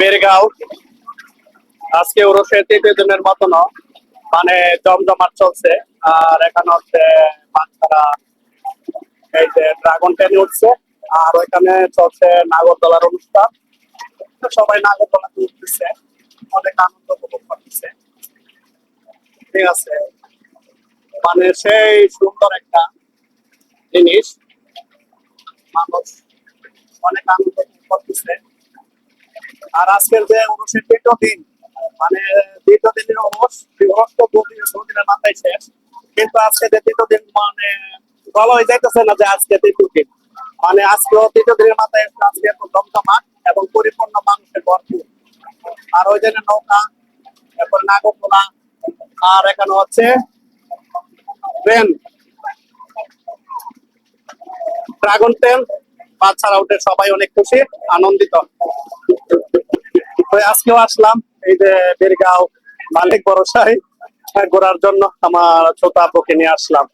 বেরগাঁও। আজকে ওরসের তৃতীয় দিনের মতন মানে জমজমাট চলছে। আর এখানে হচ্ছে বাচ্চারা এই যে ড্রাগন টেনে উঠছে। আর ওইখানে চলছে নাগরদোলার অনুষ্ঠান। সবাই নাগরদোলা উঠতেছে। অনেক আনন্দ উপভোগ করতেছে। ঠিক আছে। মানে সেই সুন্দর একটা জিনিস। মানুষ অনেক আনন্দ করতেছে। আর আজকের যে অনুষ্ঠান দ্বিতীয় দিন মানে দ্বিতীয় দিনের অনুষ্ঠান বিভক্ত মাথায় শেষ। কিন্তু আজকে যে তৃতীয় দিন মানে বলা হয়ে যাইতেছে না যে আজকে তৃতীয় দিন। মানে আজকেও তৃতীয় দিনের মাথায় আজকে এত জমজমাট এবং পরিপূর্ণ মানুষের ভরপুর। আর ওই জন্য নৌকা, এরপর নাগরদোলা আর এখানে হচ্ছে ট্রেন ড্রাগন ট্রেন বাচ্চারা উঠে সবাই অনেক খুশি, আনন্দিত। আজকেও আসলাম এই যে বেরগাঁও মালিক ভরসায় ঘোরার জন্য আমার ছোট আপুকে নিয়ে আসলাম।